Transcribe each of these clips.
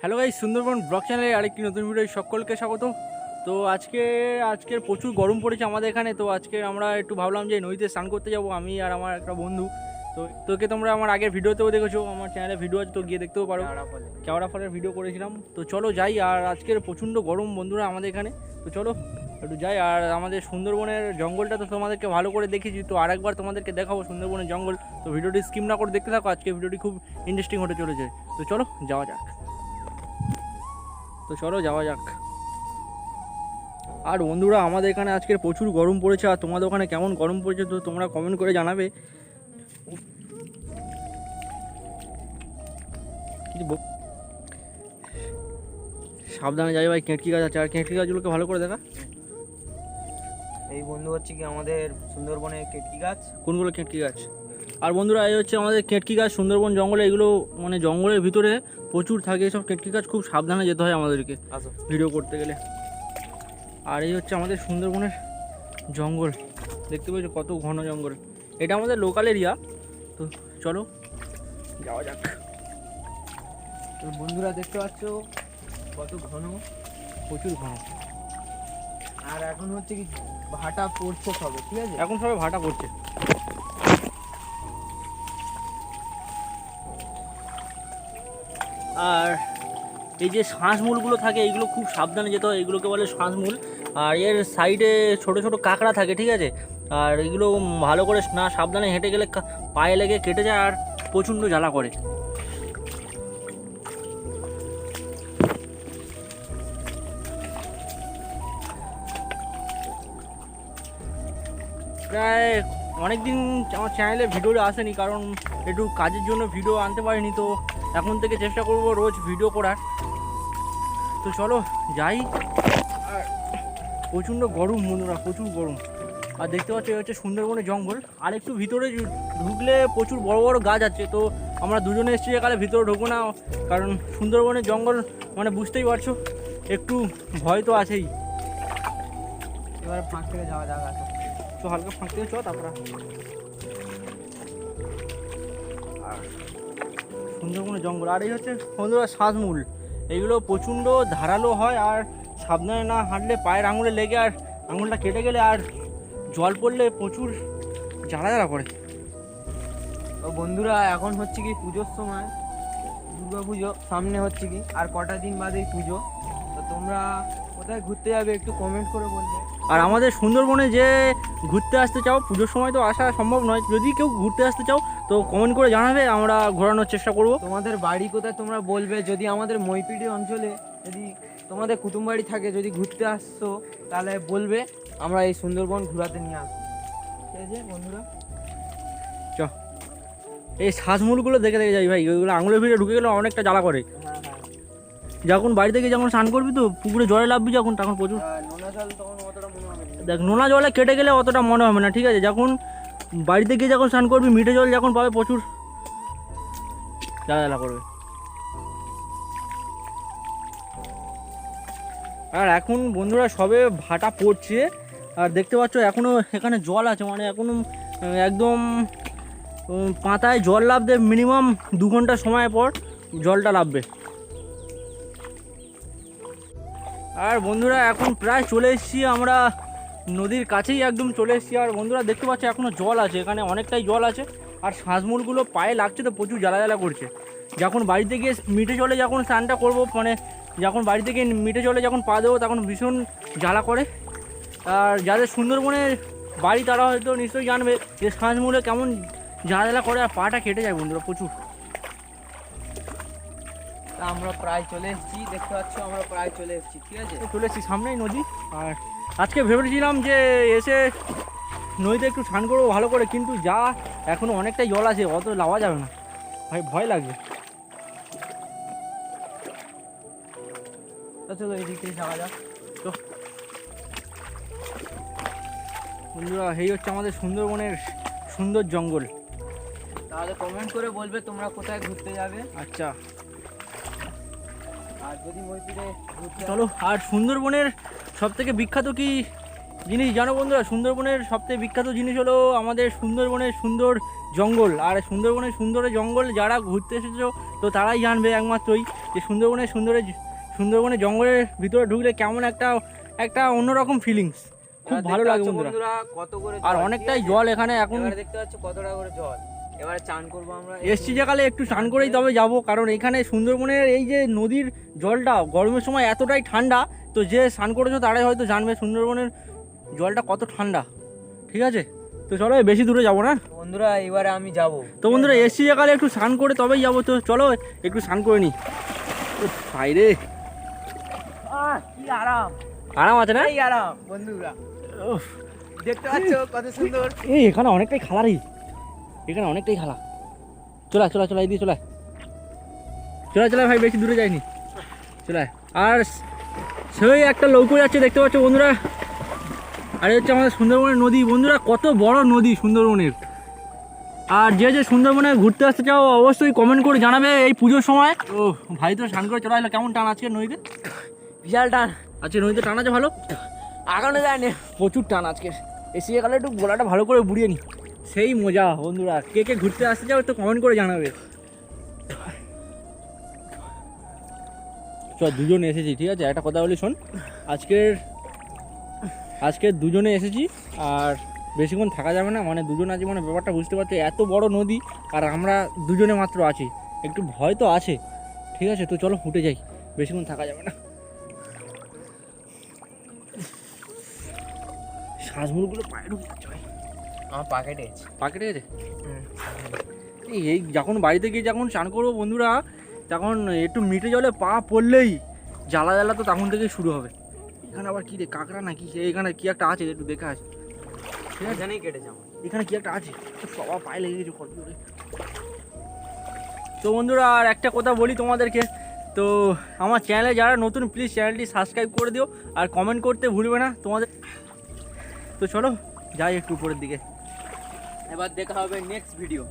Hello ভাই Sundarban blog চ্যানেলে আরেকটি নতুন ভিডিও সকলকে স্বাগত তো আজকে আজকের প্রচুর গরম পড়েছে আমাদের এখানে তো আজকে আমরা একটু ভাবলাম যে নদীতে স্নান করতে যাব আমি আর আমার একটা বন্ধু। তো তোকে তোমরা আমার আগের ভিডিওতেও দেখেছ আমার চ্যানেলে ভিডিও আছে তো গিয়ে দেখতেও পারো। কেওড়া ফলের ভিডিও করেছিলাম। তো চলো যাই আর আজকের প্রচণ্ড গরম বন্ধুরা আমাদের এখানে। তো চলো একটু যাই, আর আমাদের সুন্দরবনের জঙ্গলটা তো তোমাদেরকে ভালো করে দেখেছি তো আরেকবার তোমাদেরকে দেখাবো সুন্দরবনের জঙ্গল। তো ভিডিওটি স্কিম না করে দেখতে থাকো, আজকে ভিডিওটি খুব ইন্টারেস্টিং হতে চলেছে। তো চলো, যাওয়া যাক। তো চলো, যাওয়া যাক। আর বন্ধুরা, আমাদের এখানে আজকের প্রচুর গরম পড়েছে, আর তোমাদের ওখানে কেমন গরম পড়েছে তো তোমরা কমেন্ট করে জানাবে। সাবধানে যাই ভাই, কেঁটকি গাছ আছে, আর কেঁটকি গাছগুলোকে ভালো করে দেখা। এই বন্ধু হচ্ছে কি আমাদের সুন্দরবনের কেটকি গাছ। কোনগুলো কেটকি গাছ? আর বন্ধুরা এই হচ্ছে আমাদের কেটকি গাছ সুন্দরবন জঙ্গলে এগুলো মানে জঙ্গলের ভিতরে প্রচুর থাকে এসব কেটকি গাছ খুব সাবধানে যেতে হয় আমাদেরকে ভিডিও করতে গেলে। আর এই হচ্ছে আমাদের সুন্দরবনের জঙ্গল। দেখতে পাচ্ছ কত ঘন জঙ্গল। এটা আমাদের লোকাল এরিয়া তো চলো যাওয়া যাক। তো বন্ধুরা দেখতে পাচ্ছ কত ঘন? প্রচুর ঘন। আর এখন হচ্ছে কি ভাটা পড়ছে সবে, ঠিক আছে? এখন সবাই ভাটা করছে আর এই যে শ্বাসমূলগুলো থাকে, এইগুলো খুব সাবধানে যেতে হয় এগুলোকে বলে শ্বাসমূল। আর এর সাইডে ছোট ছোট কাঁকড়া থাকে, ঠিক আছে? আর এগুলো ভালো করে না সাবধানে হেঁটে গেলে পায়ে লেগে কেটে যায় আর প্রচণ্ড জ্বালা করে। প্রায় অনেক দিন আমার চ্যানেলে ভিডিওটা আসেনি, কারণ একটু কাজের জন্য ভিডিও আনতে পারিনি, তো এখন থেকে চেষ্টা করব রোজ ভিডিও করার। তো চলো যাই। আর প্রচণ্ড গরম বন্ধুরা, প্রচুর গরম। আর দেখতে পাচ্ছ হচ্ছে সুন্দরবনের জঙ্গল। আর একটু ভিতরে ঢুকলে প্রচুর বড় বড় গাছ আছে, তো আমরা দুজনে এসেছি কালে ভিতরে ঢুকবো না, কারণ সুন্দরবনের জঙ্গল মানে বুঝতেই পারছ, একটু ভয় তো আছেই। এবার ফাঁক থেকে যাওয়া যাক আসো তো হালকা ফাঁক থেকে চ তারপর আর সুন্দরবনের জঙ্গল, আর এই হচ্ছে বন্ধুরা শ্বাসমূল এইগুলো প্রচণ্ড ধারালো হয় আর সাবধানে না হাঁটলে পায়ের আঙুলে লেগে আর আঙুলটা কেটে গেলে আর জল পড়লে প্রচুর জ্বালা জ্বালা করে। তো বন্ধুরা, এখন হচ্ছে কি পুজোর সময়। দুর্গা পুজো, সামনে হচ্ছে কি আর কটা দিন বাদেই পুজো। তো তোমরা কোথায় ঘুরতে যাবে একটু কমেন্ট করে বলবে। আর আমাদের সুন্দরবনে যে ঘুরতে আসতে চাও পুজোর সময় তো আসা সম্ভব নয়। যদি কেউ ঘুরতে আসতে চাও তো কমেন্ট করে জানাবে আমরা ঘোরানোর চেষ্টা করব। তোমাদের বাড়ি কোথায় তোমরা বলবে যদি আমাদের মইপিডি অঞ্চলে যদি তোমাদের কুটুম বাড়ি থাকে যদি ঘুরতে আসছো তাহলে বলবে আমরা এই সুন্দরবন ঘোরাতে নিয়ে আসব। ঠিক আছে বন্ধুরা। চ। এই শ্বাসমূলগুলো দেখে দেখে যাই ভাই ওইগুলো আঙুলের ভিতরে ঢুকে গেলে অনেকটা জ্বালা করে। হ্যাঁ। যখন বাড়ি থেকে যখন স্নান করবি তো পুকুরে জলে লাভবি যখন তখন প্রচুর। না। দেখ নোনা জলে কেটে গেলে অতটা মনে হবে না ঠিক আছে? যখন বাড়িতে গিয়ে যখন স্নান করবি মিঠে জল যখন পাবে প্রচুর। জ্বালা করবে। আর এখন বন্ধুরা সবে ভাটা পড়ছে। আর দেখতে পাচ্ছ এখনও এখানে জল আছে মানে এখনও একদম পাতায় জল লাভবে মিনিমাম দু ঘণ্টা সময় পর জলটা লাভবে আর বন্ধুরা, এখন প্রায় চলে এসেছি আমরা নদীর কাছেই একদম চলে এসেছি। আর বন্ধুরা, দেখতে পাচ্ছি এখনও জল আছে, এখানে অনেকটাই জল আছে। আর শ্বাসমূলগুলো পায়ে লাগছে তো, প্রচুর জ্বালা জ্বালা করছে। যখন বাড়িতে গিয়ে মিঠে জলে যখন স্নানটা করব মানে যখন বাড়িতে গিয়ে মিঠে জলে যখন পা দেবো, তখন ভীষণ জ্বালা করে। আর যাদের সুন্দরবনে বাড়ি, তারা হয়তো নিশ্চয়ই জানবে যে শ্বাসমূলে কেমন জ্বালা জ্বালা করে আর পাটা কেটে যায় বন্ধুরা, প্রচুর। আমরা প্রায় চলে এসেছি। দেখতে পাচ্ছ আমরা প্রায় চলে এসেছি ঠিক আছে? চলে এসেছি সামনেই নদী। আর আজকে ভেবেছিলাম যে এসে নদীতে একটু স্নান করব ভালো করে কিন্তু যা এখনও অনেকটাই জল আছে অত লাওয়া যাবে না। ভাই ভয় লাগবে চলো এদিক থেকে যাওয়া যাক। তো বন্ধুরা এই হচ্ছে আমাদের সুন্দরবনের সুন্দর জঙ্গল। তাহলে কমেন্ট করে বলবে তোমরা কোথায় ঘুরতে যাবে। আচ্ছা। চলো আর সুন্দরবনের সব থেকে বিখ্যাত কি জিনিস? জানো বন্ধুরা সুন্দরবনের সব থেকে বিখ্যাত জিনিস হলো আমাদের সুন্দরবনের সুন্দর জঙ্গল। আর সুন্দরবনের সুন্দর জঙ্গল যারা ঘুরতে এসেছ তো তারাই জানবে একমাত্রই যে সুন্দরবনের সুন্দরের সুন্দরবনের জঙ্গলের ভিতরে ঢুকলে কেমন একটা একটা অন্যরকম ফিলিংস খুব ভালো লাগে বন্ধুরা। কত করে আর অনেকটাই জল এখানে এখন দেখতে পাচ্ছ কত টাকা করে জল। এবারে চান করব আমরা। এসছি যেকালে একটু স্নান করেই তবে যাব কারণ এখানে সুন্দরবনের এই যে নদীর জলটা গরমের সময় এতটাই ঠান্ডা তো যে স্নান করেছ তারাই হয়তো জানবে সুন্দরবনের জলটা কত ঠান্ডা। ঠিক আছে? তো চলো বেশি দূরে যাব না? বন্ধুরা এবারে আমি যাব। তো বন্ধুরা এসছি যেকালে একটু স্নান করে তবেই যাব তো চলো একটু স্নান করে নি। রে। কি আরাম। আরাম আছে না? এই আরাম বন্ধুরা। দেখতে পাচ্ছ কত সুন্দর। এই এখানে অনেকটাই খালা রে এখানে অনেকটাই খালা। চলা চলা চলা এদিকে চলা চলা চলা ভাই বেশি দূরে যায়নি চলা আর সেই একটা লৌকো যাচ্ছে দেখতে পাচ্ছ বন্ধুরা? আর হচ্ছে আমাদের সুন্দরবনের নদী। বন্ধুরা কত বড় নদী সুন্দরবনের। আর যে যে সুন্দরবনে ঘুরতে আসতে চাও অবশ্যই কমেন্ট করে জানাবে এই পুজোর সময়। ও ভাই তো স্নান করে চলে এলো কেমন টান আজকে নদীতে? বিশাল টান। আজকে নদীতে টান আছে ভালো? আগানো যায় না প্রচুর টান আজকে। এসে গেলে একটু গোলাটা ভালো করে বুড়িয়ে নি। সেই মজা, বন্ধুরা। কে কে ঘুরতে আসতে চাও একটু কমেন্ট করে জানাবে। চ দুজন এসেছি, ঠিক আছে? একটা কথা বলি, শোন। আজকের আজকে দুজনে এসেছি, আর বেশিক্ষণ থাকা যাবে না। মানে দুজন আছি মানে ব্যাপারটা বুঝতে পারছ, এত বড় নদী, আর আমরা দুজনে মাত্র আছি। একটু ভয় তো আছে, ঠিক আছে? তো চলো ফুটে যাই। বেশিক্ষণ থাকা যাবে না। শ্বাসমূলগুলো পায়ে ঢুকে যাচ্ছে। আমার পকেটে আছে। পাকেটে গেছে এই যখন বাড়িতে গিয়ে যখন চান করব বন্ধুরা তখন একটু মিটে জলে পা পড়লেই জ্বালা জ্বালা তো তখন থেকেই শুরু হবে। এখানে আবার কি রে কাঁকড়া না নাকি এখানে কি একটা আছে? একটু দেখে আছে? কেটে যাব। এখানে কি একটা আছে? সবার পায়ে লেগে গেছে কত তো বন্ধুরা আর একটা কথা বলি তোমাদেরকে। তো আমার চ্যানেলে যারা নতুন প্লিজ চ্যানেলটি সাবস্ক্রাইব করে দিও। আর কমেন্ট করতে ভুলবে না তোমাদের। তো চলো যাই একটু উপরের দিকে। এবার দেখা হবে নেক্সট ভিডিও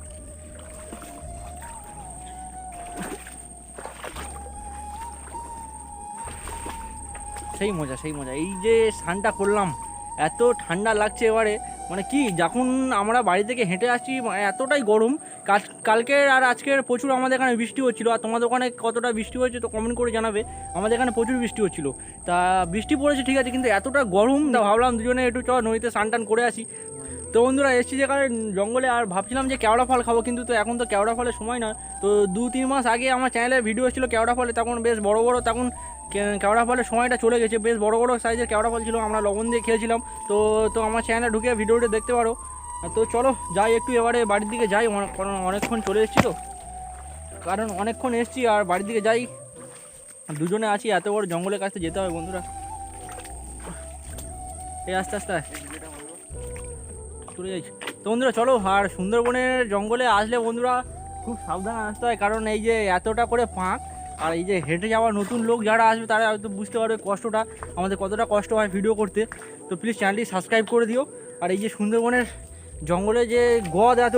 সেই মজা সেই মজা। এই যে স্নানটা করলাম, এত ঠান্ডা লাগছে এবারে। মানে কি, যখন আমরা বাড়ি থেকে হেঁটে আসছি মানে এতটাই গরম। কাল কালকে আর আজকের প্রচুর আমাদের এখানে বৃষ্টি হচ্ছিল। আর তোমাদের ওখানে কতটা বৃষ্টি হয়েছে তো কমেন্ট করে জানাবে। আমাদের এখানে প্রচুর বৃষ্টি হচ্ছিল। তা বৃষ্টি পড়েছে ঠিক আছে, কিন্তু এতটা গরম, তা ভাবলাম দুজনে একটু চ নদীতে স্নান টান করে আসি। তো বন্ধুরা, এসছি যেখানে জঙ্গলে, আর ভাবছিলাম যে কেওড়া ফল খাব, কিন্তু তো এখন তো কেওড়া ফলের সময় না তো দু তিন মাস আগে আমার চ্যানেলে ভিডিও এসেছিল কেওড়া ফলে, তখন বেশ বড় বড় তখন কেওড়া ফলের সময়টা চলে গেছে, বেশ বড় বড় সাইজের কেওড়া ফল ছিল, আমরা লবণ দিয়ে খেয়েছিলাম। তো তো আমার চ্যানেলে ঢুকে ভিডিওটা দেখতে পারো। তো চলো, যাই একটু এবারে বাড়ির দিকে যাই কারণ অনেকক্ষণ চলে এসেছি তো। কারণ অনেকক্ষণ এসেছি, আর বাড়ির দিকে যাই। দুজনে আছি, এত বড় জঙ্গলের কাছে যেতে হবে বন্ধুরা। এই আস্তে আস্তে চলে যাই তো বন্ধুরা, চলো, আর সুন্দরবনের জঙ্গলে আসলে বন্ধুরা খুব সাবধানে আসতে হয়, কারণ এই যে এতটা করে ফাঁক, আর এই যে হেঁটে যাওয়া নতুন লোক যারা আসবে, তারা হয়তো বুঝতে পারবে কষ্টটা, আমাদের কতটা কষ্ট হয় ভিডিও করতে। তো প্লিজ চ্যানেলটি সাবস্ক্রাইব করে দিও। আর এই যে সুন্দরবনের জঙ্গলে যে গদ এত,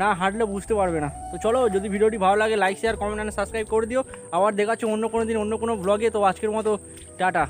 না হাঁটলে বুঝতে পারবে না। তো চলো, যদি ভিডিওটি ভালো লাগে like share comment and subscribe করে দিও। আবার দেখাচ্ছে অন্য কোনো দিন, অন্য কোনো ব্লগে তো আজকের মতো, টাটা।